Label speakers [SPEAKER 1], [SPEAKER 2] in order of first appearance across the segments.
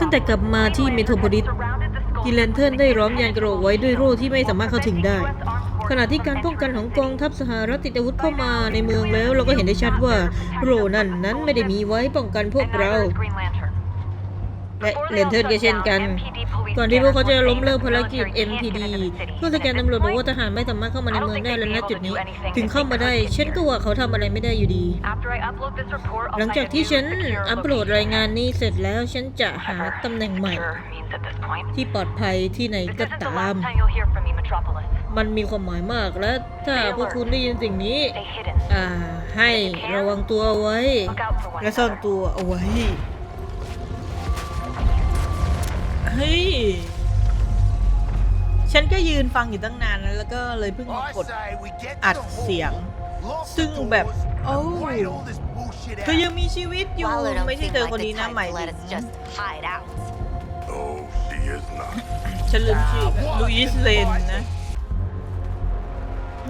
[SPEAKER 1] ตั้งแต่กลับมาที่เมโทรโพลิสกิแลนเทิร์นได้ล้อมยานกระโหลกไว้ด้วยโร่ที่ไม่สามารถเข้าถึงได้ ขณะที่การป้องกันของกองทัพสหรัฐติดอาวุธเข้ามาในเมืองแล้ว เราก็เห็นได้ชัดว่าโร่นั่นนั้นไม่ได้มีไว้ป้องกันพวกเรา และเลนเทิร์นก็เช่นกัน ก่อนที่พวกเขาจะล้มเลิกภารกิจ MPD เพื่อสแกนตำรวจบอกว่าทหารไม่สามารถเข้ามาในเมืองได้และณจุดนี้ ถึงเข้ามาได้ ฉันก็ว่าเขาทำอะไรไม่ได้อยู่ดี หลังจากที่ฉันอัปโหลดรายงานนี้เสร็จแล้วฉันจะหาตำแหน่งใหม่ ที่ปลอดภัยที่ไหนก็ตาม มันมีความหมายมากและถ้าพวกคุณได้ยินสิ่งนี้อ่าให้ระวังตัวเอาไว้ และซ่อนตัวเอาไว้ เฮ้ย ฉันก็ยืนฟังอยู่ตั้งนานแล้วแล้วก็เลยเพิ่งมากดอัดเสียง ซึ่งแบบโอ้เธอยังมีชีวิตอยู่
[SPEAKER 2] Waller don't
[SPEAKER 1] ไม่ใช่
[SPEAKER 2] seem
[SPEAKER 1] เธอ
[SPEAKER 2] like
[SPEAKER 1] คน
[SPEAKER 2] the
[SPEAKER 1] นี้นะ
[SPEAKER 2] type
[SPEAKER 1] หมาย
[SPEAKER 2] to
[SPEAKER 1] ถึ
[SPEAKER 2] let
[SPEAKER 1] ง
[SPEAKER 2] us just hide out.
[SPEAKER 3] No, she is not.
[SPEAKER 1] ฉันลืมชื่อลุยส์เลนนะ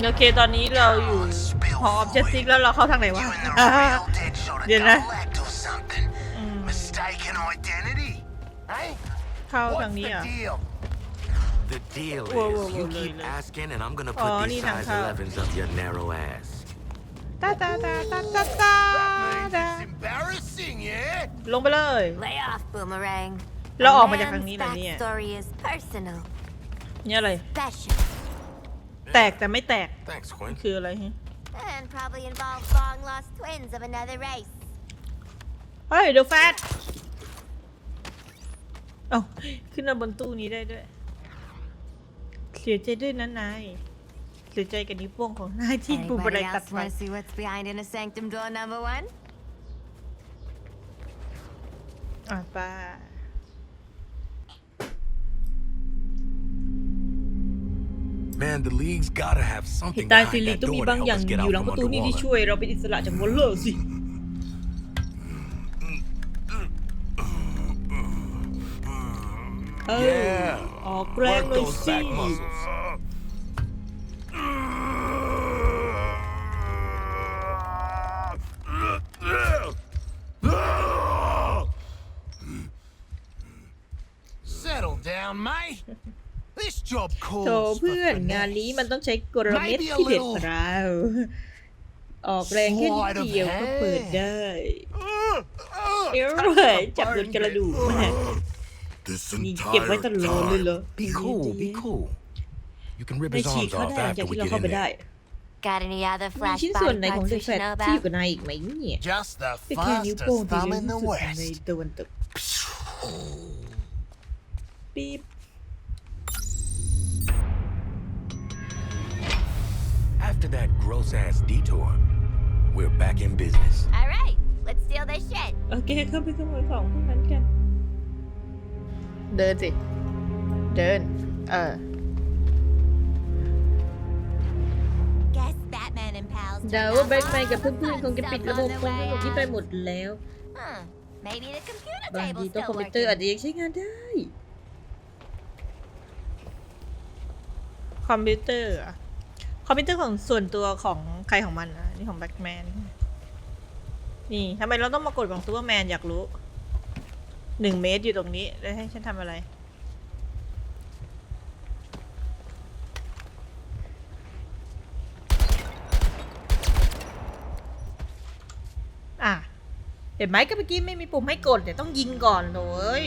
[SPEAKER 1] โอเคตอนนี้เราอยู่หอออบเจสติกแล้วเราเข้าทางไหนวะ
[SPEAKER 4] You and the
[SPEAKER 1] อ่า
[SPEAKER 4] real did should have
[SPEAKER 1] Yeah, nah.
[SPEAKER 4] collect or something.
[SPEAKER 1] อืม
[SPEAKER 4] Mistaken identity. Hey?
[SPEAKER 1] เข้าทาง
[SPEAKER 4] What's
[SPEAKER 1] นี้
[SPEAKER 4] the
[SPEAKER 1] อ่ะ
[SPEAKER 4] deal?
[SPEAKER 5] The deal
[SPEAKER 1] Whoa,
[SPEAKER 5] is,
[SPEAKER 1] whoa,
[SPEAKER 5] you
[SPEAKER 1] whoa,
[SPEAKER 5] keep
[SPEAKER 1] look, look.
[SPEAKER 5] asking, and I'm gonna
[SPEAKER 1] Oh,
[SPEAKER 5] put
[SPEAKER 1] I
[SPEAKER 5] these
[SPEAKER 1] need
[SPEAKER 5] size
[SPEAKER 1] some help.
[SPEAKER 5] 11s up your narrow ass.
[SPEAKER 1] ตาตาตาตาตาตา
[SPEAKER 4] Means
[SPEAKER 1] ตา
[SPEAKER 4] it's embarrassing, yeah?
[SPEAKER 1] ลงไปเลย
[SPEAKER 2] Lay off, Boomerang.
[SPEAKER 1] เรา
[SPEAKER 2] A
[SPEAKER 1] ออกมาจากทาง
[SPEAKER 2] man's
[SPEAKER 1] นี้เลยเนี่ย
[SPEAKER 2] backstory is personal,
[SPEAKER 1] เนี่ยอะไร
[SPEAKER 2] special,
[SPEAKER 1] แตกแต่ไม่แตก
[SPEAKER 5] Thanks, Quinn.
[SPEAKER 1] คืออะไรฮะ
[SPEAKER 2] and probably involves long lost twins of another race.
[SPEAKER 1] เฮ้ยเดี๋ยวแฟต เอ้าขึ้นมาบนตู้นี้ได้ด้วย เสียใจด้วยนะนาย เสียใจกับนิ้วโป้งของนายที่บูม
[SPEAKER 2] Anybody
[SPEAKER 1] บันไดตัด
[SPEAKER 2] else
[SPEAKER 1] ไป
[SPEAKER 2] want to see what's behind Inner Sanctum door number one?
[SPEAKER 1] อะป้า
[SPEAKER 3] Man, the league's gotta have
[SPEAKER 1] เห
[SPEAKER 3] something
[SPEAKER 1] ตุการณ์
[SPEAKER 3] behind
[SPEAKER 1] ซีรี
[SPEAKER 3] that
[SPEAKER 1] ต้องมี
[SPEAKER 3] door to
[SPEAKER 1] บาง
[SPEAKER 3] help
[SPEAKER 1] อย่าง
[SPEAKER 3] us
[SPEAKER 1] อ
[SPEAKER 3] get out
[SPEAKER 1] ยู่หลัง
[SPEAKER 3] from
[SPEAKER 1] ประตู
[SPEAKER 3] under
[SPEAKER 1] นี้ที่
[SPEAKER 3] Waller.
[SPEAKER 1] ช่วยเราเป็นอิสระจากวอลเลอร์สิ เออ
[SPEAKER 3] Yeah.
[SPEAKER 1] ออกแรง
[SPEAKER 3] Work
[SPEAKER 1] หน่อย
[SPEAKER 3] those
[SPEAKER 1] สิ
[SPEAKER 3] back muscles.
[SPEAKER 4] Settle down, mate. This job
[SPEAKER 1] โถ
[SPEAKER 4] calls
[SPEAKER 1] เพื่อน
[SPEAKER 4] for
[SPEAKER 1] งานนี้มัน
[SPEAKER 4] finesse.
[SPEAKER 1] ต้องใช้กลเม็ดที่เด็ดกราวออกแรงแค่นิดเดียวก็เปิดได้เอ้ยจับโดนกระดูกมาก
[SPEAKER 3] This
[SPEAKER 1] นี่เก็บไว้ต
[SPEAKER 3] entire
[SPEAKER 1] ลอดเลยเหรอ
[SPEAKER 3] time. Be cool, be cool. You can rip
[SPEAKER 1] ได้
[SPEAKER 3] his
[SPEAKER 1] ฉีก
[SPEAKER 3] arms
[SPEAKER 1] เขา
[SPEAKER 3] off
[SPEAKER 1] ได้หลังจาก
[SPEAKER 3] after we
[SPEAKER 1] ที่เรา
[SPEAKER 3] get
[SPEAKER 1] เข้า
[SPEAKER 3] in
[SPEAKER 1] ไปได้
[SPEAKER 3] there.
[SPEAKER 2] Got any other
[SPEAKER 1] มี
[SPEAKER 2] flash
[SPEAKER 1] ชิ้นส่วน
[SPEAKER 2] body
[SPEAKER 1] ไหนของ
[SPEAKER 2] parts
[SPEAKER 1] เด็
[SPEAKER 2] we
[SPEAKER 1] กแฟ
[SPEAKER 2] should
[SPEAKER 1] ด
[SPEAKER 2] know
[SPEAKER 1] ที่อยู่
[SPEAKER 2] about?
[SPEAKER 1] กับนายอีกไหมเนี่ย
[SPEAKER 4] Just the
[SPEAKER 1] เป็นแค่นิ้ว
[SPEAKER 4] fastest
[SPEAKER 1] โป้งที่
[SPEAKER 4] thumb
[SPEAKER 1] เร็ว
[SPEAKER 4] in
[SPEAKER 1] ที่
[SPEAKER 4] the
[SPEAKER 1] สุดใน
[SPEAKER 4] West.
[SPEAKER 1] ตะวันตกปี๊บ
[SPEAKER 5] After that gross ass detour, we're back in business.
[SPEAKER 2] All right, let's steal their shit.
[SPEAKER 1] โอเคเข้าไปขโมยของพวกนั้นกัน เดินสิ เดิน เออ
[SPEAKER 2] Guess Batman and pals.
[SPEAKER 1] เดา
[SPEAKER 2] turned
[SPEAKER 1] ว่า
[SPEAKER 2] off
[SPEAKER 1] แบงค์แมน
[SPEAKER 2] all
[SPEAKER 1] กับ
[SPEAKER 2] the
[SPEAKER 1] เพื่อนๆคงจะ
[SPEAKER 2] fun
[SPEAKER 1] ปิด
[SPEAKER 2] stuff
[SPEAKER 1] ระบบ
[SPEAKER 2] on
[SPEAKER 1] ค
[SPEAKER 2] their
[SPEAKER 1] อม
[SPEAKER 2] way
[SPEAKER 1] ระบบที่
[SPEAKER 2] out.
[SPEAKER 1] ไปหมดแล้ว
[SPEAKER 2] Huh. Maybe the computer
[SPEAKER 1] บางที
[SPEAKER 2] table's
[SPEAKER 1] ตัว
[SPEAKER 2] still
[SPEAKER 1] คอมพิวเตอร์อาจ
[SPEAKER 2] working.
[SPEAKER 1] จะยังใช้งานได้ คอมพิวเตอร์อะคอมพิวเตอร์ของส่วนตัวของใครของมันนะนี่ของแบ็กแมน นี่ทำไมเราต้องมากดของซูเปอร์แมนอยากรู้ หนึ่งเมตรอยู่ตรงนี้ แล้วให้ฉันทำอะไร อะ เห็นไหมก็เมื่อกี้ไม่มีปุ่มให้กดเดี๋ยวต้องยิงก่อนเลย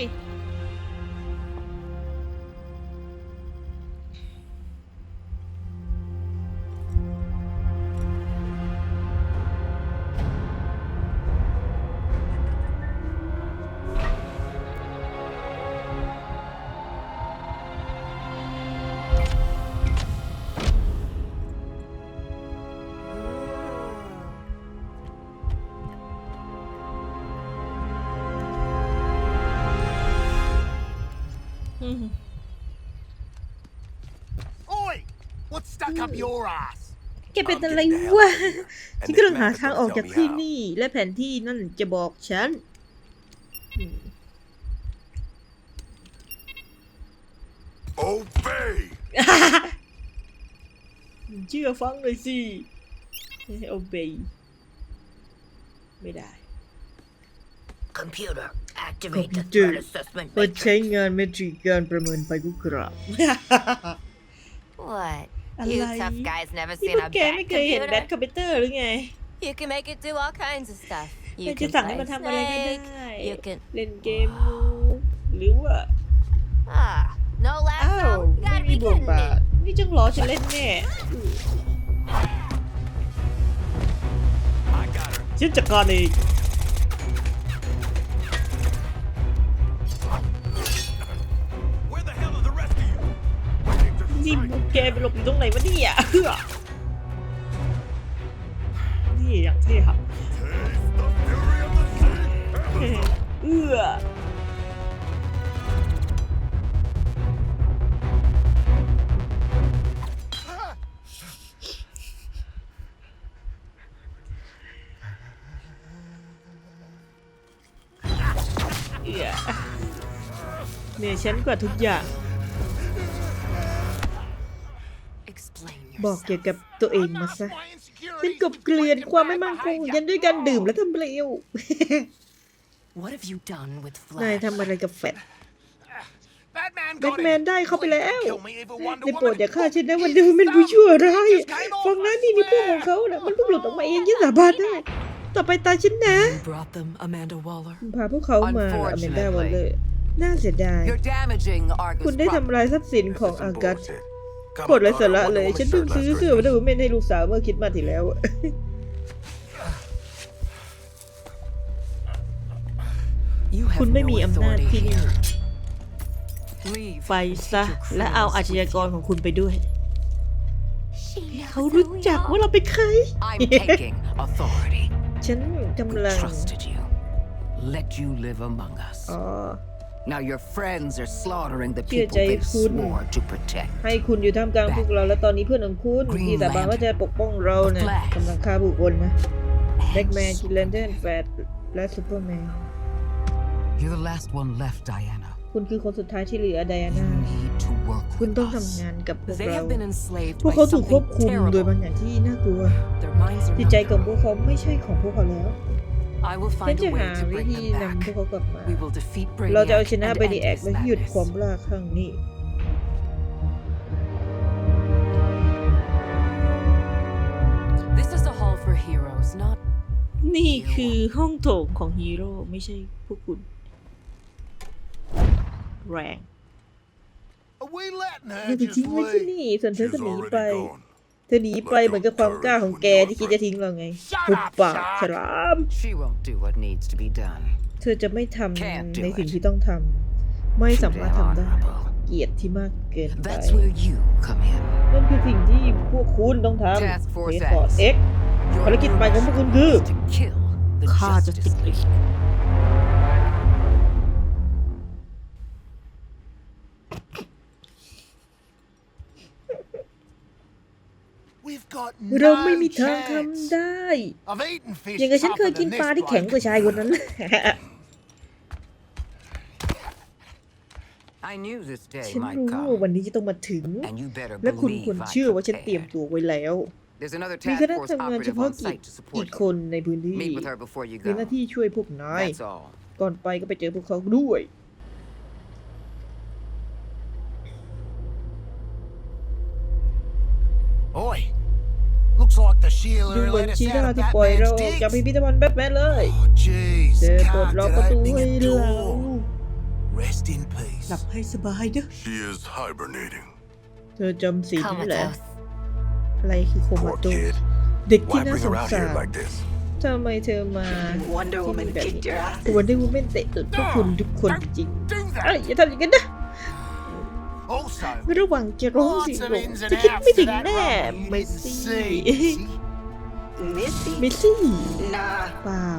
[SPEAKER 4] up your ass?
[SPEAKER 1] แกเป็นอะไรวะ ฉันกำลังหาทางออกจากที่นี่ และแผนที่นั่นจะบอกฉันอืม
[SPEAKER 3] Obey!
[SPEAKER 1] เชื่อฟังเลยสิโอเบยไม่ได้
[SPEAKER 4] Computer,
[SPEAKER 6] Activate the
[SPEAKER 1] Computer.
[SPEAKER 6] threat assessment
[SPEAKER 1] เปิด
[SPEAKER 6] matrix.
[SPEAKER 1] ใช้งานเมตริกการประเมินไปกุกราบ
[SPEAKER 2] What?
[SPEAKER 1] I
[SPEAKER 2] You
[SPEAKER 1] like-
[SPEAKER 2] tough guys never
[SPEAKER 1] นี่
[SPEAKER 2] seen
[SPEAKER 1] พว
[SPEAKER 2] a
[SPEAKER 1] กแกไม่
[SPEAKER 2] bad
[SPEAKER 1] เคยเห็นแบท
[SPEAKER 2] computer?
[SPEAKER 1] คอมพิวเตอร์หรือไง
[SPEAKER 2] You can make it do all kinds of stuff.
[SPEAKER 1] มั
[SPEAKER 2] You
[SPEAKER 1] นจะ
[SPEAKER 2] can
[SPEAKER 1] สั่งให้
[SPEAKER 2] play
[SPEAKER 1] มันทำอะไรก็ได้
[SPEAKER 2] Snake. You can
[SPEAKER 1] เล่นเกมงูหรือว่า
[SPEAKER 2] ah no
[SPEAKER 1] อ้าว
[SPEAKER 2] lasso. You
[SPEAKER 1] ไม่
[SPEAKER 2] gotta
[SPEAKER 1] มี
[SPEAKER 2] be
[SPEAKER 1] บท
[SPEAKER 2] kidding
[SPEAKER 1] บาท
[SPEAKER 2] me.
[SPEAKER 1] นี่จังล้อฉันเล่นแน่
[SPEAKER 5] I got her.
[SPEAKER 1] ฉันจัดการเอง นี่พวกแกไปหลบอยู่ตรงไหนวะเนี่ยเฮ้อนี่อย่างเท่ครับ
[SPEAKER 3] Taste the fury of the sea.
[SPEAKER 1] เอื้อเอื้อเนี่ยฉันกว่าทุกอย่าง บอก
[SPEAKER 6] yourself.
[SPEAKER 1] เกี่ยวกับตัวเองมา
[SPEAKER 4] Enough
[SPEAKER 1] ซะ
[SPEAKER 4] my
[SPEAKER 1] ฉัน
[SPEAKER 4] insecurities
[SPEAKER 1] กบเกลื่อน
[SPEAKER 4] with
[SPEAKER 1] ความไม่
[SPEAKER 4] bad
[SPEAKER 1] มั่นคงของ
[SPEAKER 4] behaviour.
[SPEAKER 1] ฉันด้วยการดื่มและทำเปลว
[SPEAKER 6] What have you done with
[SPEAKER 1] นาย
[SPEAKER 6] Flash?
[SPEAKER 1] ทำอะไรกับแฟด
[SPEAKER 4] Batman
[SPEAKER 1] แบ
[SPEAKER 4] got
[SPEAKER 1] ทแมน
[SPEAKER 4] him.
[SPEAKER 1] ได้เข้าไปแล้ว
[SPEAKER 4] Kill me, evil Wonder
[SPEAKER 1] ได้โปรด
[SPEAKER 4] Woman.
[SPEAKER 1] อย่าฆ่าฉันนะวันเดียวมันเป็นผู้ชั่วร้ายฟังนะนี่นี่พวกของเขาน่ะมันเพิ่งหลุดออกมาเองยันสาบานได้ต่อไปตาฉันนะ
[SPEAKER 6] You brought them, Amanda Waller.
[SPEAKER 1] พาพวกเขามาอเมนดาวอลเลอร์น่าเสียดาย
[SPEAKER 6] You're damaging Argus
[SPEAKER 1] คุณได้ทำ
[SPEAKER 6] property.
[SPEAKER 1] ลายทรัพย์สินของ
[SPEAKER 3] This is
[SPEAKER 1] อา
[SPEAKER 3] some
[SPEAKER 1] กัส
[SPEAKER 3] bullshit. Got
[SPEAKER 1] โคตร
[SPEAKER 3] my
[SPEAKER 1] ไร้สา
[SPEAKER 3] daughter
[SPEAKER 1] ระ
[SPEAKER 3] Wonder
[SPEAKER 1] เลย
[SPEAKER 3] Woman
[SPEAKER 1] ฉันเพิ่ง
[SPEAKER 3] shirt
[SPEAKER 1] ซื้อ
[SPEAKER 3] last
[SPEAKER 1] เสื้อวันเดอ
[SPEAKER 3] Christmas.
[SPEAKER 1] ร์วูแมนให้ลูกสาวเมื่อคริดมาสที่แล้ว
[SPEAKER 6] You
[SPEAKER 1] คุณ
[SPEAKER 6] have
[SPEAKER 1] ไม่
[SPEAKER 6] no
[SPEAKER 1] มีอำนาจ
[SPEAKER 6] authority
[SPEAKER 1] ที่นี่
[SPEAKER 6] here. Leave
[SPEAKER 1] ไป
[SPEAKER 6] and
[SPEAKER 1] ซะ
[SPEAKER 6] take your
[SPEAKER 1] และเอาอา
[SPEAKER 6] criminals
[SPEAKER 1] ชญากร
[SPEAKER 6] with
[SPEAKER 1] ของ
[SPEAKER 6] you.
[SPEAKER 1] คุณไปด้วย
[SPEAKER 2] She knows
[SPEAKER 1] เขารู้
[SPEAKER 2] who we
[SPEAKER 1] จัก
[SPEAKER 2] are.
[SPEAKER 1] ว่าเราเป็นใคร
[SPEAKER 6] I'm taking authority.
[SPEAKER 1] ฉันกำ
[SPEAKER 6] We
[SPEAKER 1] ลัง
[SPEAKER 6] trusted you. Let you live among us.
[SPEAKER 1] อ๋อ
[SPEAKER 6] Now your friends are slaughtering the
[SPEAKER 1] เชื่อ
[SPEAKER 6] people
[SPEAKER 1] ใจ
[SPEAKER 6] they've
[SPEAKER 1] คุณ
[SPEAKER 6] sworn to protect.
[SPEAKER 1] ให้คุณอยู่ท่ามกลางพวกเราและตอนนี้เพื่อนของคุณ
[SPEAKER 6] Green
[SPEAKER 1] ที่สาบานว่าจะปกป้องเราเนี่ย
[SPEAKER 6] Flash
[SPEAKER 1] กำลังฆ่าผู้คนนะแบ็กแมน
[SPEAKER 6] And
[SPEAKER 1] กินแลนเดนแฟดและซูเปอร์แมน
[SPEAKER 6] You're the last one left, Diana.
[SPEAKER 1] คุณคือคนสุดท้ายที่เหลือไดอา
[SPEAKER 6] You
[SPEAKER 1] น่า
[SPEAKER 6] need to work
[SPEAKER 1] คุณ
[SPEAKER 6] with
[SPEAKER 1] ต้อง
[SPEAKER 6] us.
[SPEAKER 1] ทำงานกับพวก
[SPEAKER 6] They
[SPEAKER 1] เรา
[SPEAKER 6] have been enslaved
[SPEAKER 1] พวก
[SPEAKER 6] by
[SPEAKER 1] เขาถูกควบ
[SPEAKER 6] something
[SPEAKER 1] คุมโดยบาง
[SPEAKER 6] terrible.
[SPEAKER 1] อย่างที่น่ากลัว
[SPEAKER 6] Their minds are
[SPEAKER 1] จิตใจ
[SPEAKER 6] not
[SPEAKER 1] ของ
[SPEAKER 6] good.
[SPEAKER 1] พวกเขาไม่ใช่ของพวกเขาแล้ว
[SPEAKER 6] I will
[SPEAKER 1] ฉัน
[SPEAKER 6] find
[SPEAKER 1] จะ
[SPEAKER 6] a way
[SPEAKER 1] หา
[SPEAKER 6] to
[SPEAKER 1] วิ
[SPEAKER 6] bring
[SPEAKER 1] ธี
[SPEAKER 6] them
[SPEAKER 1] นำพวก
[SPEAKER 6] back.
[SPEAKER 1] เขากลับมา
[SPEAKER 6] We will defeat
[SPEAKER 1] เราจะเอา
[SPEAKER 6] Brainiac
[SPEAKER 1] ชนะ
[SPEAKER 6] and
[SPEAKER 1] เบดี
[SPEAKER 6] end
[SPEAKER 1] แอก
[SPEAKER 6] his
[SPEAKER 1] และหยุด
[SPEAKER 6] madness.
[SPEAKER 1] ความบ้าครั้งนี้
[SPEAKER 6] This is a hall for heroes, not
[SPEAKER 1] นี่คือห้องโถงของฮีโร่ไม่ใช่พวกคุณ แรง
[SPEAKER 4] Are we letting
[SPEAKER 1] เรา
[SPEAKER 4] her
[SPEAKER 1] จะ
[SPEAKER 4] just
[SPEAKER 1] ทิ้งไว้ที่
[SPEAKER 4] leave?
[SPEAKER 1] นี่ส่วนเธอ
[SPEAKER 3] She's
[SPEAKER 1] ก็หนี
[SPEAKER 3] already
[SPEAKER 1] ไป
[SPEAKER 3] gone.
[SPEAKER 1] เธอหนีไปเหมือนกับความกล้าของแกที่คิดจะทิ้งเราไง
[SPEAKER 4] Shut
[SPEAKER 1] หุบ
[SPEAKER 4] up,
[SPEAKER 1] ปาก
[SPEAKER 4] Shark.
[SPEAKER 1] ฉลาม
[SPEAKER 6] she won't do what needs to be done.
[SPEAKER 1] เธอจะไม่ท
[SPEAKER 6] Can't do ำ
[SPEAKER 1] ในสิ่ง
[SPEAKER 6] it.
[SPEAKER 1] ที่ต้องทำไม่สามารถทำได้
[SPEAKER 6] Honorable.
[SPEAKER 1] เกลียดที่มากเกินไป
[SPEAKER 6] That's where you come in.
[SPEAKER 1] นั่นคือสิ่งที่พวกคุณต้องท
[SPEAKER 6] Task ำ Force
[SPEAKER 1] เฟอร์
[SPEAKER 6] X
[SPEAKER 1] เอ็ก
[SPEAKER 6] Your
[SPEAKER 1] ภารกิจใหม่ของพวกคุณคือ
[SPEAKER 6] is to kill the
[SPEAKER 1] ฆ่าจะติด เรา
[SPEAKER 4] no
[SPEAKER 1] ไม่มีทาง
[SPEAKER 4] chance.
[SPEAKER 1] ทำได้
[SPEAKER 4] I've eaten fish
[SPEAKER 1] อย่างกับฉันเคย
[SPEAKER 4] tougher
[SPEAKER 1] กิน
[SPEAKER 4] than
[SPEAKER 1] ปลา
[SPEAKER 4] this
[SPEAKER 1] ที่แข็งกว่า
[SPEAKER 4] bloke.
[SPEAKER 1] ชายคนนั้น
[SPEAKER 6] I knew this day
[SPEAKER 1] ฉัน
[SPEAKER 6] might
[SPEAKER 1] รู้ว่า
[SPEAKER 6] come.
[SPEAKER 1] วันนี้จะต้องมาถึง
[SPEAKER 6] And you better
[SPEAKER 1] และคุณควร
[SPEAKER 6] believe I
[SPEAKER 1] เชื่อว่าฉันเตรียม
[SPEAKER 6] prepared.
[SPEAKER 1] ตัวไว้แล้ว
[SPEAKER 6] There's another
[SPEAKER 1] มี
[SPEAKER 6] task
[SPEAKER 1] คณะ
[SPEAKER 6] force
[SPEAKER 1] ทำงานเฉ
[SPEAKER 6] operative
[SPEAKER 1] พาะ
[SPEAKER 6] on
[SPEAKER 1] กิจ
[SPEAKER 6] site to
[SPEAKER 1] อี
[SPEAKER 6] support
[SPEAKER 1] กคนในพื้นที่
[SPEAKER 6] you. Meet with her before you
[SPEAKER 1] มีหน้า
[SPEAKER 6] go.
[SPEAKER 1] ที่ช่วยพวกนาย
[SPEAKER 6] That's all.
[SPEAKER 1] ก่อนไปก็ไปเจอพวกเขาด้วย
[SPEAKER 4] Oi. Looks like the
[SPEAKER 1] ดู
[SPEAKER 4] Sheila
[SPEAKER 1] เหมือน
[SPEAKER 4] let us
[SPEAKER 1] ชี
[SPEAKER 4] out
[SPEAKER 1] น่า
[SPEAKER 4] of
[SPEAKER 1] ที่ปล่อยเรา
[SPEAKER 4] Batman's
[SPEAKER 1] ออกจาก
[SPEAKER 4] digs.
[SPEAKER 1] พิพิธภัณฑ์แบทแมนเลย
[SPEAKER 4] Oh, jeez.
[SPEAKER 1] เจอปลด
[SPEAKER 4] Can't
[SPEAKER 1] ล็อก
[SPEAKER 4] get
[SPEAKER 1] ประตู
[SPEAKER 4] opening
[SPEAKER 1] ให้
[SPEAKER 4] a
[SPEAKER 1] เรา
[SPEAKER 4] door. Rest in
[SPEAKER 1] หลับ
[SPEAKER 4] peace.
[SPEAKER 1] ให้สบายเด้อ
[SPEAKER 3] She is hibernating.
[SPEAKER 1] เธอจำสิ่งนี้แหละ
[SPEAKER 2] Comatose.
[SPEAKER 1] อะไรคือโคมา
[SPEAKER 3] Poor
[SPEAKER 1] โต
[SPEAKER 3] kid.
[SPEAKER 1] เด็กที่
[SPEAKER 3] Why
[SPEAKER 1] น่า
[SPEAKER 3] bring
[SPEAKER 1] ส
[SPEAKER 3] her
[SPEAKER 1] ง
[SPEAKER 3] out
[SPEAKER 1] สาร
[SPEAKER 3] here like this?
[SPEAKER 1] ทำไมเธอมา
[SPEAKER 7] Wonder
[SPEAKER 1] ที่
[SPEAKER 7] Woman
[SPEAKER 1] นี่แบบ
[SPEAKER 7] kicked
[SPEAKER 1] นี้
[SPEAKER 7] your ass.
[SPEAKER 1] วันได้วูแมนเตะตุดพวกคุณทุกคนจริง
[SPEAKER 4] Do
[SPEAKER 1] เอ้ย
[SPEAKER 4] that.
[SPEAKER 1] อย่าทำอย่างนั้นนะ
[SPEAKER 4] Also,
[SPEAKER 1] ระหว่างจะร้องเสียง
[SPEAKER 4] lots
[SPEAKER 1] หล
[SPEAKER 4] of
[SPEAKER 1] ง
[SPEAKER 4] ins
[SPEAKER 1] จะ
[SPEAKER 4] and
[SPEAKER 1] คิด
[SPEAKER 4] outs
[SPEAKER 1] ไม่
[SPEAKER 4] to
[SPEAKER 1] ถึง
[SPEAKER 4] that
[SPEAKER 1] แน่
[SPEAKER 4] rubber
[SPEAKER 1] เม
[SPEAKER 4] you
[SPEAKER 1] สซี่
[SPEAKER 4] see.
[SPEAKER 7] Missy?
[SPEAKER 1] เมสซี่
[SPEAKER 7] Nah,
[SPEAKER 1] เปล่า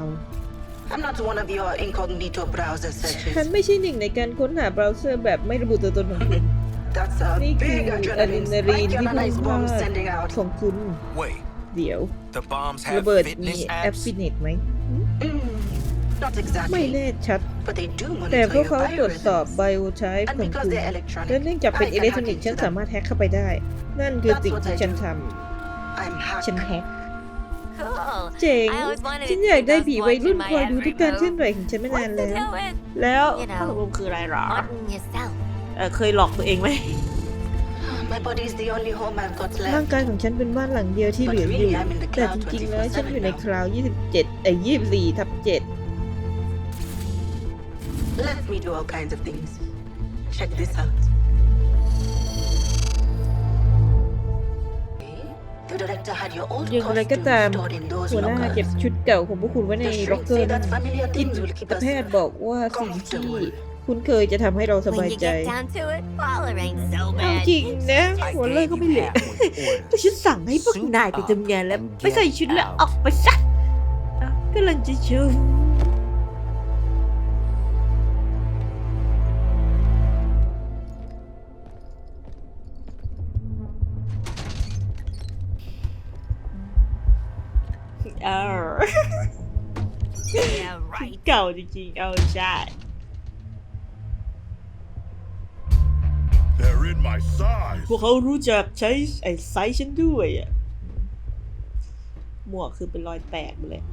[SPEAKER 7] I'm not one of your incognito browser
[SPEAKER 1] ฉัน
[SPEAKER 7] searches.
[SPEAKER 1] ไม่ใช่หนึ่งในการค้นหาเบราว์เซอร์แบบไม่ระบุตัวตนของคุณ
[SPEAKER 7] That's a
[SPEAKER 1] นี่คือ
[SPEAKER 7] big
[SPEAKER 1] อะดรี
[SPEAKER 7] adrenaline
[SPEAKER 1] นาลีน
[SPEAKER 7] spike
[SPEAKER 1] ที่
[SPEAKER 7] and a
[SPEAKER 1] พุ่ง
[SPEAKER 7] nice
[SPEAKER 1] พลา
[SPEAKER 7] bomb
[SPEAKER 1] ด
[SPEAKER 7] sending out.
[SPEAKER 1] ของคุณ
[SPEAKER 3] Wait,
[SPEAKER 1] เดี๋ยว
[SPEAKER 3] the bombs
[SPEAKER 1] ระ
[SPEAKER 3] have
[SPEAKER 1] เบิดมี
[SPEAKER 3] fitness
[SPEAKER 1] แอป
[SPEAKER 3] apps?
[SPEAKER 1] ฟินิตไหม
[SPEAKER 7] Mm, not
[SPEAKER 1] ไม่
[SPEAKER 7] exactly.
[SPEAKER 1] แน่ชัด
[SPEAKER 7] But they do
[SPEAKER 1] แต่
[SPEAKER 7] monitor
[SPEAKER 1] พวก
[SPEAKER 7] your
[SPEAKER 1] เขาตรวจสอบ
[SPEAKER 7] biorhythms.
[SPEAKER 1] ไบโอไทป์
[SPEAKER 7] And
[SPEAKER 1] ของ
[SPEAKER 7] because
[SPEAKER 1] คุณ
[SPEAKER 7] they're
[SPEAKER 1] และ
[SPEAKER 7] electronic,
[SPEAKER 1] เนื่องจากเป็น
[SPEAKER 7] I
[SPEAKER 1] อิ
[SPEAKER 7] can
[SPEAKER 1] เล็กทรอ
[SPEAKER 7] hack
[SPEAKER 1] นิกส์
[SPEAKER 7] into
[SPEAKER 1] ฉัน
[SPEAKER 7] them.
[SPEAKER 1] สามารถแฮ็กเข้าไปได้ นั่นคือ
[SPEAKER 7] That's
[SPEAKER 1] สิ่ง
[SPEAKER 7] what
[SPEAKER 1] ที่
[SPEAKER 7] I
[SPEAKER 1] ฉัน
[SPEAKER 7] do.
[SPEAKER 1] ท
[SPEAKER 7] I'm ำ
[SPEAKER 1] ฉัน
[SPEAKER 7] hack.
[SPEAKER 1] แฮ็ก
[SPEAKER 2] cool.
[SPEAKER 1] เจ๋ง
[SPEAKER 2] I always wanted
[SPEAKER 1] ฉัน
[SPEAKER 2] to
[SPEAKER 1] อยาก
[SPEAKER 2] see
[SPEAKER 1] ได้
[SPEAKER 2] those
[SPEAKER 1] ผีวัย
[SPEAKER 2] watching
[SPEAKER 1] รุ่น
[SPEAKER 2] my
[SPEAKER 1] คอยดู
[SPEAKER 2] every
[SPEAKER 1] ทุกการเคลื่อน
[SPEAKER 2] move.
[SPEAKER 1] ไหวของฉันมานาน
[SPEAKER 2] What
[SPEAKER 1] แล้
[SPEAKER 2] to
[SPEAKER 1] ว
[SPEAKER 2] do with
[SPEAKER 1] แล้ว
[SPEAKER 2] You know,
[SPEAKER 1] ข้อตกลงคืออะไรหรอ
[SPEAKER 2] haunting yourself?
[SPEAKER 1] เออเคยหลอกตัวเองไหม
[SPEAKER 7] My body is the only home I've got
[SPEAKER 1] ร่าง
[SPEAKER 7] left.
[SPEAKER 1] กายของฉันเป็นบ้านหลังเดียวที่เหลืออยู่ แต่จริงๆแล้วฉันอยู่ในคราว 27เอ้ย24ทับ7
[SPEAKER 7] Let me do all kinds of things. Check this out. The director had your old
[SPEAKER 1] อย่างไร
[SPEAKER 7] costume
[SPEAKER 1] ก็ตาม
[SPEAKER 7] stored in those
[SPEAKER 1] หัวหน้า
[SPEAKER 7] lockers.
[SPEAKER 1] เก็บชุดเก่าของพวกคุณไว้ใน
[SPEAKER 7] The
[SPEAKER 1] ล็อก
[SPEAKER 7] shrink
[SPEAKER 1] เกอ
[SPEAKER 7] say
[SPEAKER 1] ร์นั่น
[SPEAKER 7] that familiar
[SPEAKER 1] จิต
[SPEAKER 7] things will keep
[SPEAKER 1] แพ
[SPEAKER 7] us
[SPEAKER 1] ทย์บอกว่าสิ่งที่
[SPEAKER 7] comfortable.
[SPEAKER 1] คุ้นเคยจะทำให้เราสบาย
[SPEAKER 2] When you
[SPEAKER 1] ใจ
[SPEAKER 2] get down to it, Waller ain't so
[SPEAKER 1] เอา
[SPEAKER 2] bad.
[SPEAKER 1] จริงนะ
[SPEAKER 5] I
[SPEAKER 1] หัวเลอร์
[SPEAKER 5] gave
[SPEAKER 1] ก็
[SPEAKER 5] you
[SPEAKER 1] ไม่เหละ
[SPEAKER 5] half-wit orders.
[SPEAKER 1] แต่ฉันสั่งให้พวกนายไปทำงานแล้วไปใส่ชุดแล้วออกไปซะอะกำลังจะชม เก่าจริงๆ เอาใช่
[SPEAKER 3] They're in my size.
[SPEAKER 1] พวกเขารู้จักใช้ไอ้ไซส์ฉันด้วยอะหมวกคือเป็นรอยแตกหมดเลย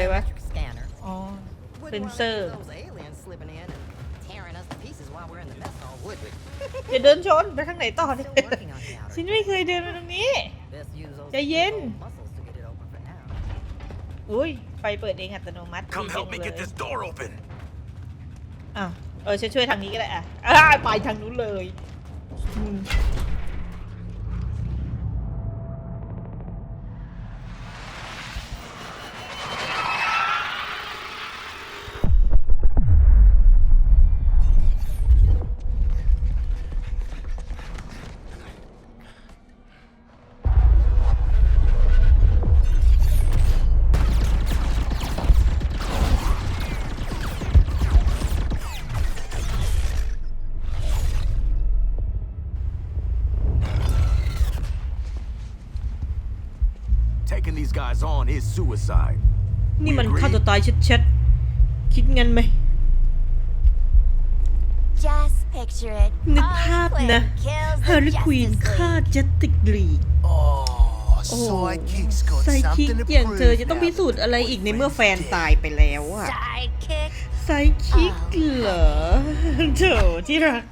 [SPEAKER 1] อะไรวะ?
[SPEAKER 8] biometric scanner.
[SPEAKER 1] อ๋อ
[SPEAKER 8] Wouldn't
[SPEAKER 1] เซน
[SPEAKER 8] want
[SPEAKER 1] เซอร์
[SPEAKER 8] those aliens slipping in and tearing us to pieces while we're in the mess hall, would we?
[SPEAKER 1] อย่าเดินชนไปข้างไหนต่อเนี่ย
[SPEAKER 8] Still working on the
[SPEAKER 1] ฉั
[SPEAKER 8] outer.
[SPEAKER 1] นไม่เคยเดินมาตรงนี้
[SPEAKER 8] Best use those
[SPEAKER 1] ใจเย็น
[SPEAKER 8] big old muscles to get it open for now.
[SPEAKER 1] อุ้ย ไฟเปิดเองอัตโนมัติ
[SPEAKER 5] Come
[SPEAKER 1] ดีจั
[SPEAKER 5] help
[SPEAKER 1] ง
[SPEAKER 5] me
[SPEAKER 1] เลย
[SPEAKER 5] get this door open.
[SPEAKER 1] อะเออฉันช่วยทางนี้ก็ได้อะอ่าไปทางนู้นเลยอืม
[SPEAKER 5] these guys on is suicide.
[SPEAKER 1] นี่มันฆ่าตัวตายชัดๆ คิดงั้นไหม
[SPEAKER 2] Just picture it.
[SPEAKER 1] นึกภาพนะ
[SPEAKER 2] Harley Quinn kills
[SPEAKER 1] ฮา
[SPEAKER 2] the
[SPEAKER 1] ร์ควีน
[SPEAKER 2] Justice
[SPEAKER 1] ฆ่า
[SPEAKER 2] League.
[SPEAKER 1] จัสติกลีก
[SPEAKER 4] Oh,
[SPEAKER 1] โอ้
[SPEAKER 4] sidekick's got
[SPEAKER 1] ไซคิก
[SPEAKER 4] something to
[SPEAKER 1] อย่างเธอ
[SPEAKER 4] prove
[SPEAKER 1] จะต้อง
[SPEAKER 4] now
[SPEAKER 1] พิสูจน์อะไร
[SPEAKER 4] that
[SPEAKER 1] อีกในเมื่อแฟน
[SPEAKER 4] boyfriend's
[SPEAKER 1] ตา
[SPEAKER 4] dead.
[SPEAKER 1] ยไปแล้วอะ
[SPEAKER 2] Sidekick.
[SPEAKER 1] ไซคิกเหรอเธอที่รัก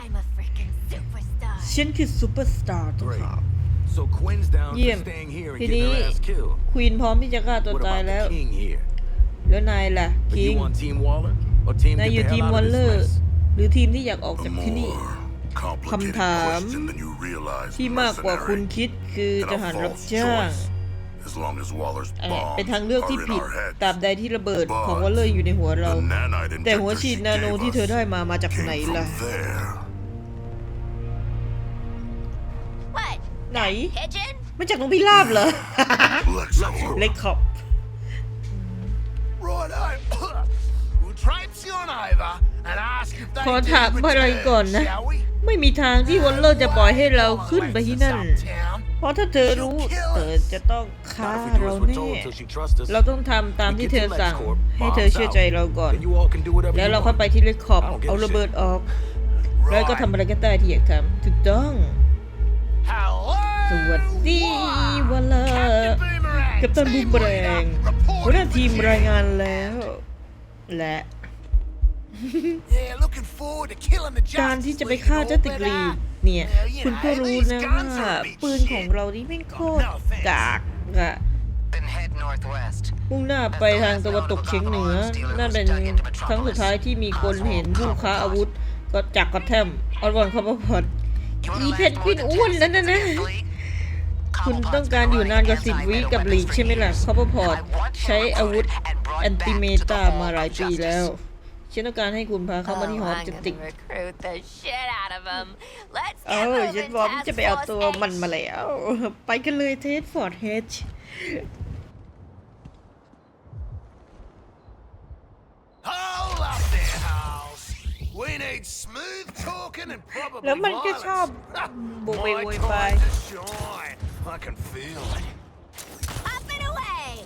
[SPEAKER 2] I'm a freaking superstar.
[SPEAKER 1] ฉันคือซูเปอร์สตาร์ตัว
[SPEAKER 5] Great.
[SPEAKER 1] ขาว
[SPEAKER 5] So Quinn's down
[SPEAKER 1] Yeah.
[SPEAKER 5] for staying here and
[SPEAKER 1] ที
[SPEAKER 5] getting
[SPEAKER 1] นี้
[SPEAKER 5] her ass killed.
[SPEAKER 1] ควีนพร้อมที่จะฆ่าตัว
[SPEAKER 5] What
[SPEAKER 1] ตาย
[SPEAKER 5] about
[SPEAKER 1] แล้ว
[SPEAKER 5] the king here?
[SPEAKER 1] แล้วนายล่ะ
[SPEAKER 5] Are
[SPEAKER 1] คิง
[SPEAKER 5] you on Team Waller or Team
[SPEAKER 1] นาย
[SPEAKER 5] get
[SPEAKER 1] อยู่
[SPEAKER 5] the
[SPEAKER 1] ทีม
[SPEAKER 5] hell
[SPEAKER 1] วอ
[SPEAKER 5] out
[SPEAKER 1] ล
[SPEAKER 5] of
[SPEAKER 1] เลอ
[SPEAKER 5] this
[SPEAKER 1] ร์
[SPEAKER 5] mess?
[SPEAKER 1] หรือทีมที่อยากออก
[SPEAKER 3] A
[SPEAKER 1] จากที่นี่
[SPEAKER 3] more complicated
[SPEAKER 1] Thảm.
[SPEAKER 3] question than you realize,
[SPEAKER 1] ที่มากกว่าคุณ
[SPEAKER 3] mercenary.
[SPEAKER 1] คิดคือท
[SPEAKER 3] And
[SPEAKER 1] หาร
[SPEAKER 3] a
[SPEAKER 1] รับ
[SPEAKER 3] false
[SPEAKER 1] จ้าง
[SPEAKER 3] choice. As long as Waller's
[SPEAKER 1] เอ่อ
[SPEAKER 3] bombs
[SPEAKER 1] เป็นทางเลือก
[SPEAKER 3] are
[SPEAKER 1] ที่
[SPEAKER 3] in
[SPEAKER 1] ผิด
[SPEAKER 3] our heads.
[SPEAKER 1] ตราบใดที่ระเบิดของวอลเลอร์อยู่ในหัวเรา
[SPEAKER 3] The nanite
[SPEAKER 1] แต่หัว
[SPEAKER 3] injector
[SPEAKER 1] ฉี
[SPEAKER 3] she
[SPEAKER 1] ดนาโน
[SPEAKER 3] gave
[SPEAKER 1] ที่เธอ
[SPEAKER 3] us
[SPEAKER 1] ได้มามาจากไหน
[SPEAKER 3] came
[SPEAKER 1] ล่ะ ไหน
[SPEAKER 2] Pigeon?
[SPEAKER 1] มาจากนกพิราบเหรอ
[SPEAKER 3] Let's go.
[SPEAKER 1] เล็กขอบ
[SPEAKER 4] Right, We'll traipse you on over and ask if they
[SPEAKER 1] ขอ
[SPEAKER 4] do
[SPEAKER 1] ถามอะไร
[SPEAKER 4] return,
[SPEAKER 1] ก่อนนะ
[SPEAKER 4] shall we?
[SPEAKER 1] ไม่มีทางที่วอลเลอร์จะปล่อยให้เราขึ้นไปที่นั่น
[SPEAKER 4] Uptown.
[SPEAKER 1] เพราะถ้าเธอรู้ เธอจะต้องฆ่า
[SPEAKER 5] Not if we do
[SPEAKER 1] เรา
[SPEAKER 5] as we're
[SPEAKER 1] แน่
[SPEAKER 5] told till she trusts us.
[SPEAKER 1] เราต้องทำตาม
[SPEAKER 5] We
[SPEAKER 1] ที่
[SPEAKER 5] get
[SPEAKER 1] เธ
[SPEAKER 5] to
[SPEAKER 1] อสั่ง
[SPEAKER 5] LexCorp,
[SPEAKER 1] ให้เธอ
[SPEAKER 5] bombs
[SPEAKER 1] เชื่อใจ
[SPEAKER 5] out.
[SPEAKER 1] เราก่อน
[SPEAKER 5] Then you all can do whatever
[SPEAKER 1] แล้ว
[SPEAKER 5] you
[SPEAKER 1] เราค่อย
[SPEAKER 5] want.
[SPEAKER 1] ไปที่เลคคอบ
[SPEAKER 5] I don't give a
[SPEAKER 1] เอาระเบิด
[SPEAKER 5] shit.
[SPEAKER 1] ออก แล้วก็ทำอะไรก็ได้ที่อยากทำถูกต้อง
[SPEAKER 4] Hello.
[SPEAKER 1] ส ตี้วอลลอกัปตันบูมแรงหัวหน้าทีมรายงานแล้ว และ การที่จะไปฆ่าเจ้าติกรีเนี่ย คุณก็รู้นะว่าปืนของเรานี่ไม่โคตรกากอะมุ่งหน้าไปทางตะวันตกเฉียงเหนือ นั่นเป็นครั้งสุดท้ายที่มีคนเห็นผู้ค้าอาวุธ ก็จากกอตแทมออนวอนคาร์บอพอดอีเพช
[SPEAKER 8] ร
[SPEAKER 1] ควินอ้วนนั่นนะนะ คุณ
[SPEAKER 8] Cobblepot's
[SPEAKER 1] ต้องการอยู่นานกว่าสิบ
[SPEAKER 8] been
[SPEAKER 1] วิ
[SPEAKER 8] running
[SPEAKER 1] กับ
[SPEAKER 8] anti-venom
[SPEAKER 1] ลีก
[SPEAKER 8] weapons
[SPEAKER 1] ใช่ไหมล่ะ
[SPEAKER 8] for
[SPEAKER 1] คอปเปอร์พอ
[SPEAKER 8] years.
[SPEAKER 1] ด
[SPEAKER 8] I want him
[SPEAKER 1] ใช้อาวุธ
[SPEAKER 8] recruited and brought
[SPEAKER 1] แอนติ
[SPEAKER 8] back
[SPEAKER 1] เม
[SPEAKER 8] to the
[SPEAKER 1] ตา
[SPEAKER 8] Hall
[SPEAKER 1] มาหลาย
[SPEAKER 8] of
[SPEAKER 1] ปีแล้ว
[SPEAKER 8] Justice.
[SPEAKER 1] ฉันต้องการให้คุณพาเขามาที่หอ
[SPEAKER 2] Oh,
[SPEAKER 1] จิ
[SPEAKER 2] I'm
[SPEAKER 1] ติก
[SPEAKER 2] gonna recruit the shit out of him. Let's
[SPEAKER 1] เอ
[SPEAKER 2] get
[SPEAKER 1] อ
[SPEAKER 2] moving,
[SPEAKER 1] ฉันพร้อม
[SPEAKER 2] Task
[SPEAKER 1] จะไปเอา
[SPEAKER 2] Force
[SPEAKER 1] ตัว
[SPEAKER 2] H.
[SPEAKER 1] มันมาแล้ว ไปกันเลยเทสฟอร์ดเฮด
[SPEAKER 4] Hold up there, House. We need smooth talking and probably
[SPEAKER 1] แล้วมันก็ชอบ
[SPEAKER 4] violence.
[SPEAKER 1] โบกไป
[SPEAKER 4] My
[SPEAKER 1] โวยวา ย
[SPEAKER 4] time to shine. I can feel it.
[SPEAKER 2] Up and away!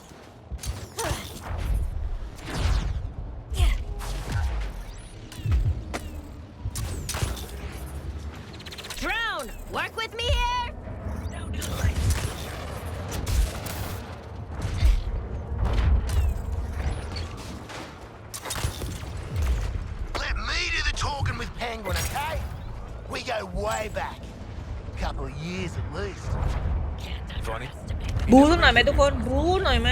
[SPEAKER 2] Drone, work with me here?
[SPEAKER 4] Let me do the talking with Penguin, okay? We go way back. A couple of years at least.
[SPEAKER 5] ตันี้
[SPEAKER 1] บูสักหน่อยไหมทุกคนบูหน่อยไหม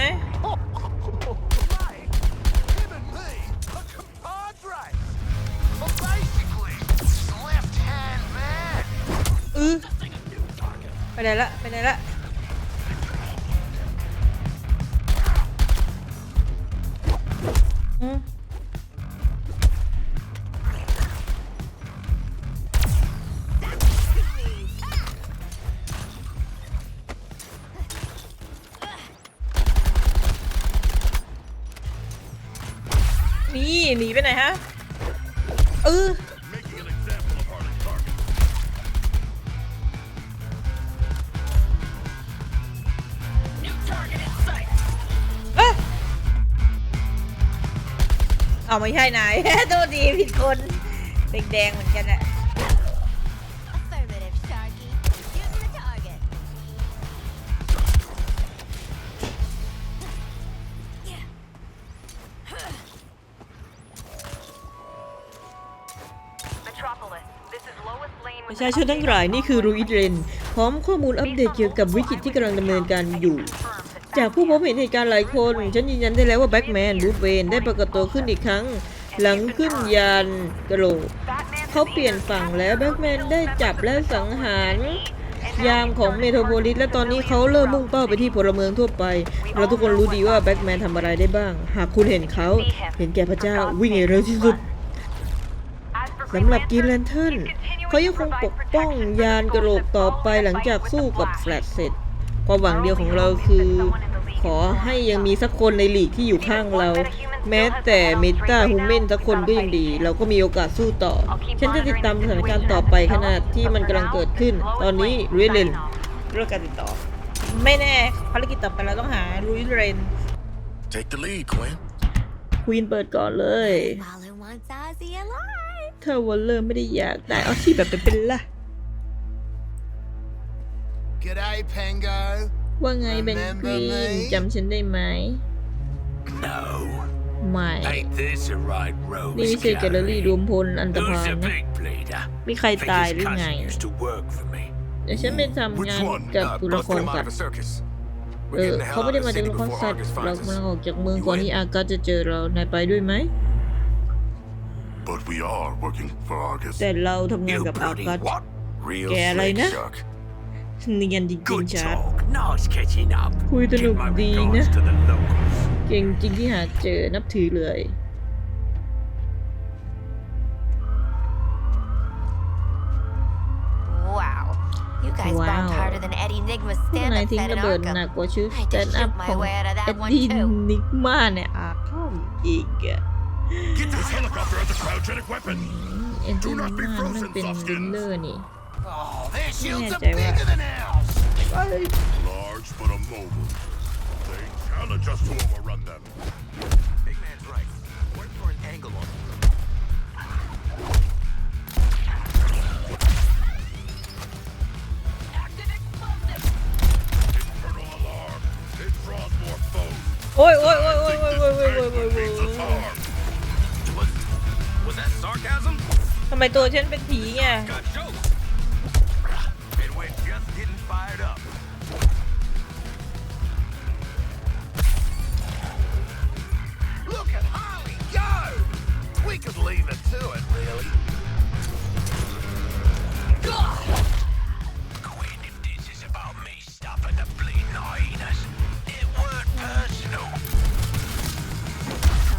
[SPEAKER 4] เอ
[SPEAKER 1] อไปไหนละไปไหนละ ไม่ใช่นาย โทษดีผิดคนแดงๆเหมือนกันอะ
[SPEAKER 2] Affirmative, Sharky. Shoot the target.
[SPEAKER 9] Metropolis, this is Lois Lane
[SPEAKER 1] ป
[SPEAKER 9] with
[SPEAKER 1] ระชาชนทั้งหลายนี่คือรูอิตเรน พร้อมข้อมูลอัปเดตเกี่ยวกับวิกฤตที่กำลังดำเนินการอยู่ จากผู้พบเห็นเหตุการณ์หลายคน ฉันยืนยันได้แล้วว่าแบ็กแมนบูเวนได้ปรากฏตัวขึ้นอีกครั้ง หลังขึ้นยานกระโหลกเขาเปลี่ยนฝั่งแล้วแบ็กแมนได้จับและสังหารยามของเมโทรโพลิสและตอนนี้เขาเริ่มมุ่งเป้าไปที่พลเมืองทั่วไป เราทุกคนรู้ดีว่าแบ็กแมนทำอะไรได้บ้าง หากคุณเห็นเขาเห็นแก่พระเจ้าวิ่งเร็วที่สุดสำหรับกรีนแลนเทิร์นเขายังคงปกป้องยานกระโหลกต่อไปหลังจากสู้กับแฟลชเสร็จ ความหวังเดียวของเราคือขอให้ยังมีสักคนในลีกที่อยู่ข้างเรา แม้แต่เมตาฮูเมนสักคนก็ยังดี เราก็มีโอกาสสู้ต่อ ฉันจะติดตามสถานการณ์ต่อไปขณะที่มันกำลังเกิดขึ้น ตอนนี้รุยเลนเรื่องการติดต่อ ไม่แน่ภารกิจต่อไปเราต้องหารุยเลน
[SPEAKER 5] Take the lead, Quinn.
[SPEAKER 1] ควีนเปิดก่อนเลย
[SPEAKER 2] Waller wants Ozzy alive.
[SPEAKER 1] ถ้าวอลเลอร์ไม่ได้อยากตายเอาที่แบบเป็นๆล่ะ
[SPEAKER 4] G'day, Pengo.
[SPEAKER 1] ว่าไงเป็นควีนจำฉันได้ไหม
[SPEAKER 5] No.
[SPEAKER 1] ไม่
[SPEAKER 5] Ain't this a right road?
[SPEAKER 1] นี่ไม่ใช่แกลเลอรี่รวมพลอันตพาล
[SPEAKER 5] Who's the
[SPEAKER 1] นะ
[SPEAKER 5] big bleeder?
[SPEAKER 1] มีใคร
[SPEAKER 5] Think
[SPEAKER 1] ตาย
[SPEAKER 5] his
[SPEAKER 1] หรือไง
[SPEAKER 5] cousin used to work for me.
[SPEAKER 1] เดี๋ยวฉันไปทำงาน
[SPEAKER 3] Which one?
[SPEAKER 1] กับ
[SPEAKER 5] Uh,
[SPEAKER 1] ตัวละ
[SPEAKER 5] both
[SPEAKER 1] คร
[SPEAKER 5] come
[SPEAKER 1] สั
[SPEAKER 5] out
[SPEAKER 1] ต
[SPEAKER 5] of
[SPEAKER 1] ว์
[SPEAKER 5] a circus.
[SPEAKER 1] เอ
[SPEAKER 5] We're
[SPEAKER 1] อ
[SPEAKER 5] getting the
[SPEAKER 1] เขา
[SPEAKER 5] hell
[SPEAKER 1] ไม่
[SPEAKER 5] out
[SPEAKER 1] ได้
[SPEAKER 5] of
[SPEAKER 1] มา
[SPEAKER 5] the
[SPEAKER 1] จาก
[SPEAKER 5] city
[SPEAKER 1] ละคร
[SPEAKER 5] before
[SPEAKER 1] สัตว์
[SPEAKER 5] Argus
[SPEAKER 1] เรา
[SPEAKER 5] finds
[SPEAKER 1] กำลัง
[SPEAKER 5] us.
[SPEAKER 1] ออกจากเมือง
[SPEAKER 5] You
[SPEAKER 1] ก่อน
[SPEAKER 5] in?
[SPEAKER 1] ที่อากัสจะเจอเรานายไปด้วยไหม
[SPEAKER 3] But we are working for Argus.
[SPEAKER 1] แต่เราทำงาน
[SPEAKER 5] You
[SPEAKER 1] กับอา
[SPEAKER 5] bloody
[SPEAKER 1] กัส
[SPEAKER 5] what? Real
[SPEAKER 1] Kẻ này
[SPEAKER 5] slick
[SPEAKER 1] nè.
[SPEAKER 5] shark.
[SPEAKER 1] เนียนจริง
[SPEAKER 5] Good
[SPEAKER 1] ๆชาร์
[SPEAKER 5] talk. Nice catching up.
[SPEAKER 1] Ui, tôi
[SPEAKER 5] Give
[SPEAKER 1] được
[SPEAKER 5] my
[SPEAKER 1] đi
[SPEAKER 5] regards
[SPEAKER 1] nè.
[SPEAKER 5] to the locals.
[SPEAKER 1] เก่งจริงที่หาเจอนับถือเลย
[SPEAKER 2] Wow. You guys
[SPEAKER 1] Wow.
[SPEAKER 2] bombed harder than Eddie Nigma's
[SPEAKER 1] พวก
[SPEAKER 2] stand
[SPEAKER 1] นาย
[SPEAKER 2] up
[SPEAKER 1] ทิ้ง
[SPEAKER 2] set
[SPEAKER 1] ระ
[SPEAKER 2] in
[SPEAKER 1] เบิดหนัก
[SPEAKER 2] Arkham.
[SPEAKER 1] กว่าชุด
[SPEAKER 2] I
[SPEAKER 1] สแตน
[SPEAKER 2] just
[SPEAKER 1] ด์อัพ
[SPEAKER 2] shoot my
[SPEAKER 1] ของ
[SPEAKER 2] way out of
[SPEAKER 1] เอ็
[SPEAKER 2] that
[SPEAKER 1] ด
[SPEAKER 2] one
[SPEAKER 1] ดี้
[SPEAKER 2] too.
[SPEAKER 1] นิกมาเนี่ยอาคอมอีกอะ
[SPEAKER 3] Get this helicopter as a cryogenic weapon.
[SPEAKER 1] เอ็นจินมันมันเป็นดิลเลอร์นี่
[SPEAKER 4] Oh, their shields are
[SPEAKER 1] Yeah, they were.
[SPEAKER 4] bigger than ours.
[SPEAKER 3] Large but a mobile. They challenge us to overrun them.
[SPEAKER 5] Big man's right. Wait for an angle on it.
[SPEAKER 3] Internal alarm. It draws more foes.
[SPEAKER 1] โอ้ยโอ้ยโอ้ยโอ้ยโอ้ยโอ้ยโอ้ยโอ้ยโอ้ย
[SPEAKER 3] Beats us hard.
[SPEAKER 5] Was, was that sarcasm?
[SPEAKER 1] ทำไมตัวฉันเป็นผีไง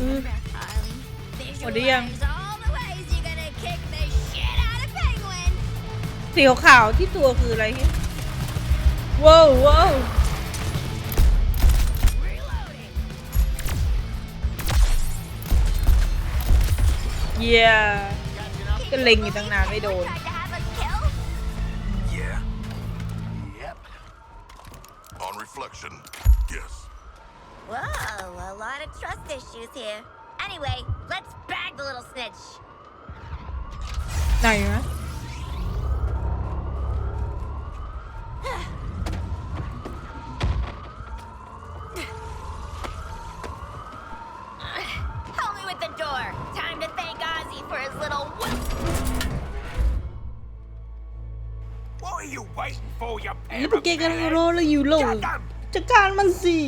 [SPEAKER 2] Visualize
[SPEAKER 1] What do you-
[SPEAKER 2] all the ways you're gonna kick the shit out of Penguin.
[SPEAKER 1] สีขาวๆที่ตัวคืออะไรที่ว้าวว้าว
[SPEAKER 2] Reloading.
[SPEAKER 1] เยี่ยก็เล็งอยู่ตั้งนานไม่โดน
[SPEAKER 2] Tried to have us killed?
[SPEAKER 5] Yeah.
[SPEAKER 4] Yep.
[SPEAKER 3] On reflection, yes.
[SPEAKER 2] Whoa, a lot of trust issues here. Anyway, let's bag the little snitch.
[SPEAKER 1] ไหนนะ
[SPEAKER 2] Help me with the door. Time to thank Ozzy for his little whoop.
[SPEAKER 5] What are you waiting for, you
[SPEAKER 1] นี่พวกแกกำลังรอแล้วอยู่โลกจัดการมันสิ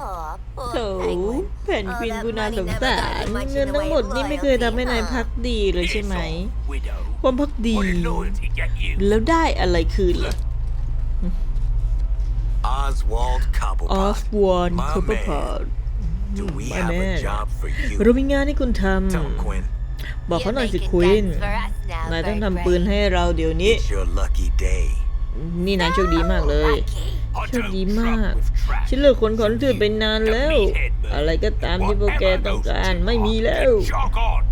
[SPEAKER 2] Aw, poor
[SPEAKER 1] โถ
[SPEAKER 2] Penguin.
[SPEAKER 1] แผ่นกวินกูน่าสงสารเงินทั้งหมดนี่ไม่เคยทำให้นายพักดีเลยใช่ไหม
[SPEAKER 5] Widow.
[SPEAKER 1] ความพักดี
[SPEAKER 5] What did loyalty get you?
[SPEAKER 1] แล้วได้อะไรคืนล่ะ
[SPEAKER 5] Oswald
[SPEAKER 1] ออ
[SPEAKER 5] Cobblepot.
[SPEAKER 1] ฟวอน
[SPEAKER 5] My
[SPEAKER 1] คูเปอร์พอ
[SPEAKER 5] man.
[SPEAKER 1] ร์
[SPEAKER 5] Do we
[SPEAKER 1] My
[SPEAKER 5] have
[SPEAKER 1] man.
[SPEAKER 5] a job for you?
[SPEAKER 1] เรามีงานให้คุณท
[SPEAKER 5] Tell him, ำ Quinn.
[SPEAKER 1] บอกเขาหน่อยสิ
[SPEAKER 2] You're
[SPEAKER 1] ควิน
[SPEAKER 2] making guns for us now,
[SPEAKER 1] นายต้อง
[SPEAKER 2] Bird
[SPEAKER 1] ทำปืน
[SPEAKER 2] Brain.
[SPEAKER 1] ให้เราเดี๋ยวนี้
[SPEAKER 5] It's your lucky day.
[SPEAKER 1] นี่นายโชคดีมากเลย
[SPEAKER 2] Lucky.
[SPEAKER 5] I
[SPEAKER 1] โชค
[SPEAKER 5] don't
[SPEAKER 1] ดี
[SPEAKER 5] truck
[SPEAKER 1] มาก
[SPEAKER 5] with trash.
[SPEAKER 1] ฉันเลิกขนของถือไปนานแล้ว อะไรก็ตามที่พวกแกต้องการไม่มีแล้ว
[SPEAKER 5] Jog on.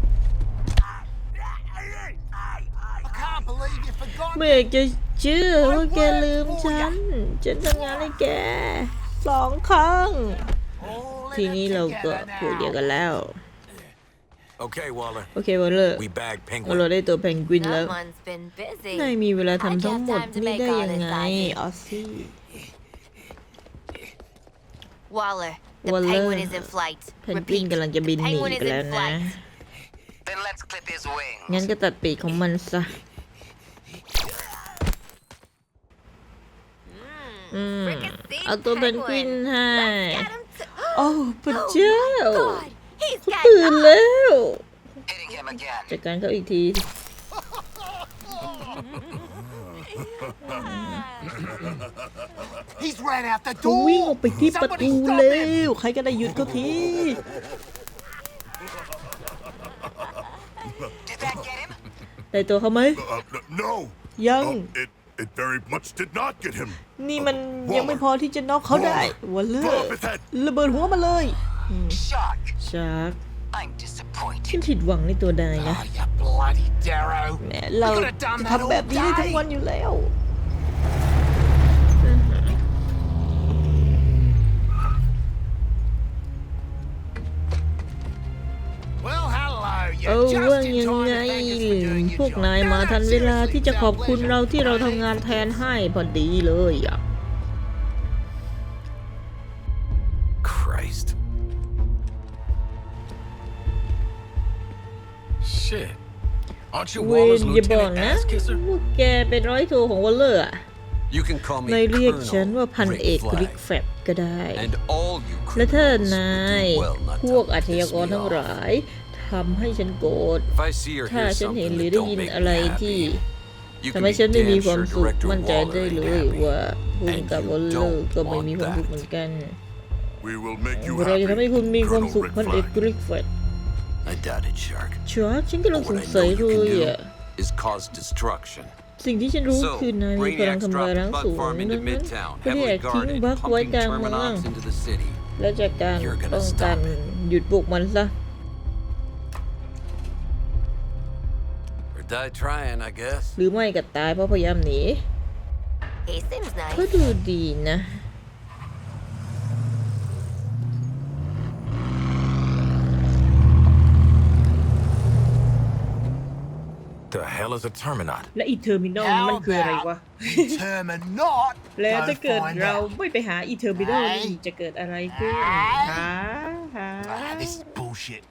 [SPEAKER 4] I can't believe you forgot.
[SPEAKER 1] ไม่อยากจะเชื่อว่าแกลืมฉัน ฉันทำงานให้แกสองครั้ง
[SPEAKER 4] All
[SPEAKER 1] ที
[SPEAKER 4] in it
[SPEAKER 1] นี้เราก็
[SPEAKER 4] together
[SPEAKER 1] พวกเดียว
[SPEAKER 4] now.
[SPEAKER 1] กันแล้ว
[SPEAKER 5] Okay, Waller.
[SPEAKER 1] โอเควอลเลอร์
[SPEAKER 5] We bagged
[SPEAKER 1] เรา
[SPEAKER 5] Penguin.
[SPEAKER 1] ได้ตัวแพนกวินแล้ว
[SPEAKER 2] Someone's been busy.
[SPEAKER 1] นายมีเวลาทำทั้งหมดนี่ได้ยังไงออสซี่
[SPEAKER 2] Waller, the
[SPEAKER 1] Waller.
[SPEAKER 2] penguin is in flight.
[SPEAKER 1] แพนกวิน
[SPEAKER 2] Repeat,
[SPEAKER 1] กำลังจะบินหนี
[SPEAKER 2] penguin
[SPEAKER 1] ไป
[SPEAKER 2] is
[SPEAKER 1] แล้ว
[SPEAKER 2] in
[SPEAKER 1] นะ
[SPEAKER 2] flight.
[SPEAKER 8] Then let's clip his wings.
[SPEAKER 1] งั้นก็ตัดปีกของมันซะ อืม
[SPEAKER 2] Fricassee
[SPEAKER 1] เอาตัวแพนกวิน
[SPEAKER 2] penguin.
[SPEAKER 1] ให้
[SPEAKER 2] Let's get him to...
[SPEAKER 1] โอ้พระเจ้า
[SPEAKER 2] God, he's
[SPEAKER 1] เขา
[SPEAKER 2] got
[SPEAKER 1] ตื่นแล้ว
[SPEAKER 8] Hitting him again.
[SPEAKER 1] จัดการเขาอีกที
[SPEAKER 4] He's ran out the
[SPEAKER 1] เขา
[SPEAKER 4] door.
[SPEAKER 1] วิ่งออกไปที่ประ
[SPEAKER 4] Somebody
[SPEAKER 1] ตู
[SPEAKER 4] stop
[SPEAKER 1] แล้
[SPEAKER 4] him.
[SPEAKER 1] ว ใครก็ได้หยุดเขาที
[SPEAKER 8] Did that get him?
[SPEAKER 1] ได้ตัวเขาไหม
[SPEAKER 3] Uh, n- no.
[SPEAKER 1] ยัง
[SPEAKER 3] Uh, it it very much did not get him.
[SPEAKER 1] นี่มันยังไม่พอที่จะน็อกเขาได้วันเล
[SPEAKER 3] Blow
[SPEAKER 1] ย
[SPEAKER 3] up his head.
[SPEAKER 1] ระเบิดหัวมาเลย
[SPEAKER 8] Shark.
[SPEAKER 1] ชาร์ก
[SPEAKER 8] I'm disappointed.
[SPEAKER 1] ฉันผิดหวังในตัวนายนะ
[SPEAKER 4] Oh, you bloody Darrow.
[SPEAKER 1] แหมเรา
[SPEAKER 4] We could have done
[SPEAKER 1] จะ
[SPEAKER 4] that
[SPEAKER 1] ทำแบบนี้ได้
[SPEAKER 4] all
[SPEAKER 1] ทั้ง
[SPEAKER 4] day.
[SPEAKER 1] วันอยู่แล้ว
[SPEAKER 4] Well, hello.
[SPEAKER 1] เอ
[SPEAKER 4] You
[SPEAKER 1] อว่า
[SPEAKER 4] just in
[SPEAKER 1] ยัง
[SPEAKER 4] time
[SPEAKER 1] ไง
[SPEAKER 4] to thank us for doing
[SPEAKER 1] พว
[SPEAKER 4] your
[SPEAKER 1] ก
[SPEAKER 4] job.
[SPEAKER 1] นายมาทันเวลา
[SPEAKER 4] seriously,
[SPEAKER 1] ที่จะ
[SPEAKER 4] it's
[SPEAKER 1] ข
[SPEAKER 4] our
[SPEAKER 1] อบคุณ
[SPEAKER 4] pleasure.
[SPEAKER 1] เราที่เราทำงานแทนให้พอดีเลยอะ
[SPEAKER 5] Christ. Shit. Aren't you
[SPEAKER 1] เวน
[SPEAKER 5] Waller's
[SPEAKER 1] อย่าบอก
[SPEAKER 5] lieutenant
[SPEAKER 1] นะ
[SPEAKER 5] ass kisser?
[SPEAKER 1] ว่าแกเป็นร้อยโทของวอลเลอร์อะ
[SPEAKER 5] You can call me
[SPEAKER 1] นายเรียกฉัน
[SPEAKER 5] Colonel
[SPEAKER 1] ว่าพันเอก
[SPEAKER 5] Rick
[SPEAKER 1] ริก
[SPEAKER 5] Flag.
[SPEAKER 1] แฟบก็ได้
[SPEAKER 5] And all you
[SPEAKER 1] และถ้า
[SPEAKER 5] criminals
[SPEAKER 1] นาย
[SPEAKER 5] would do well not
[SPEAKER 1] พ
[SPEAKER 5] to
[SPEAKER 1] วกอาชญา
[SPEAKER 5] piss
[SPEAKER 1] กร
[SPEAKER 5] me
[SPEAKER 1] ทั้ง
[SPEAKER 5] off.
[SPEAKER 1] หลายทำให้ฉันโกรธ
[SPEAKER 5] If I see or
[SPEAKER 1] ถ้า
[SPEAKER 5] hear
[SPEAKER 1] ฉันเห็น
[SPEAKER 5] something
[SPEAKER 1] หรือ
[SPEAKER 5] that
[SPEAKER 1] ได้
[SPEAKER 5] don't
[SPEAKER 1] ยิน
[SPEAKER 5] make
[SPEAKER 1] อะไร
[SPEAKER 5] me
[SPEAKER 1] ที่
[SPEAKER 5] happy, you
[SPEAKER 1] ทำ
[SPEAKER 5] can
[SPEAKER 1] ให้
[SPEAKER 5] be
[SPEAKER 1] ฉันไม่มี
[SPEAKER 5] damn
[SPEAKER 1] ความ
[SPEAKER 5] sure
[SPEAKER 1] สุข
[SPEAKER 5] Director
[SPEAKER 1] มั่นใจ
[SPEAKER 5] Waller
[SPEAKER 1] ได้
[SPEAKER 5] ain't
[SPEAKER 1] เลย
[SPEAKER 5] happy.
[SPEAKER 1] ว่าคุณกับ
[SPEAKER 5] And
[SPEAKER 1] วอล
[SPEAKER 5] you
[SPEAKER 1] เลอร์
[SPEAKER 5] don't
[SPEAKER 1] ก็ไม่มีความ
[SPEAKER 5] want
[SPEAKER 1] สุขเหมือนกัน
[SPEAKER 3] We will make you
[SPEAKER 1] เราจะทำให้
[SPEAKER 3] happy.
[SPEAKER 1] คุณมีความ
[SPEAKER 3] Colonel
[SPEAKER 1] สุข
[SPEAKER 3] Rick
[SPEAKER 1] พันเอก
[SPEAKER 3] Flag.
[SPEAKER 1] ริกแฟบ
[SPEAKER 5] I doubt it, Shark.
[SPEAKER 1] ชัวร์ฉันกำลัง
[SPEAKER 5] But
[SPEAKER 1] ส
[SPEAKER 5] what
[SPEAKER 1] ง
[SPEAKER 5] I
[SPEAKER 1] สัย
[SPEAKER 5] know
[SPEAKER 1] เล
[SPEAKER 5] you
[SPEAKER 1] ย
[SPEAKER 5] can
[SPEAKER 1] อะ
[SPEAKER 5] do is cause destruction.
[SPEAKER 1] สิ่งที่ฉันรู้
[SPEAKER 5] So,
[SPEAKER 1] คือนายมีพลัง
[SPEAKER 5] Brainiacs
[SPEAKER 1] ทำลาย
[SPEAKER 5] dropped
[SPEAKER 1] ล้าง
[SPEAKER 5] Bug
[SPEAKER 1] สูง
[SPEAKER 5] Farm
[SPEAKER 1] ดั
[SPEAKER 5] into
[SPEAKER 1] งนั้น
[SPEAKER 5] Midtown,
[SPEAKER 1] ก็ได้
[SPEAKER 5] heavily
[SPEAKER 1] ทิ้ง
[SPEAKER 5] guarded,
[SPEAKER 1] บักไว้
[SPEAKER 5] pumping
[SPEAKER 1] กลางเมือง
[SPEAKER 5] Terminons into the city.
[SPEAKER 1] และจากการ
[SPEAKER 5] You're gonna
[SPEAKER 1] ป้องกัน
[SPEAKER 5] stop it.
[SPEAKER 1] หยุดบุกมันซะ
[SPEAKER 5] Or die trying, I guess.
[SPEAKER 1] หรือไม่ก็ตายเพราะพยายามหนี
[SPEAKER 2] He seems
[SPEAKER 1] ก็
[SPEAKER 2] nice.
[SPEAKER 1] ดูดีนะ
[SPEAKER 10] The hell is a Terminot?
[SPEAKER 1] และอีเทอร์มินอล
[SPEAKER 4] How
[SPEAKER 1] มันคืออะไรวะ
[SPEAKER 4] about determine not
[SPEAKER 1] แล้ว
[SPEAKER 4] go
[SPEAKER 1] ถ้าเกิด
[SPEAKER 4] find
[SPEAKER 1] เรา
[SPEAKER 4] out.
[SPEAKER 1] ไม่ไปหาอีเทอร์มินอล
[SPEAKER 4] ไหน
[SPEAKER 1] จะเกิดอะไรขึ้น
[SPEAKER 4] ไหน
[SPEAKER 1] หาหา
[SPEAKER 4] Ah, this is bullshit.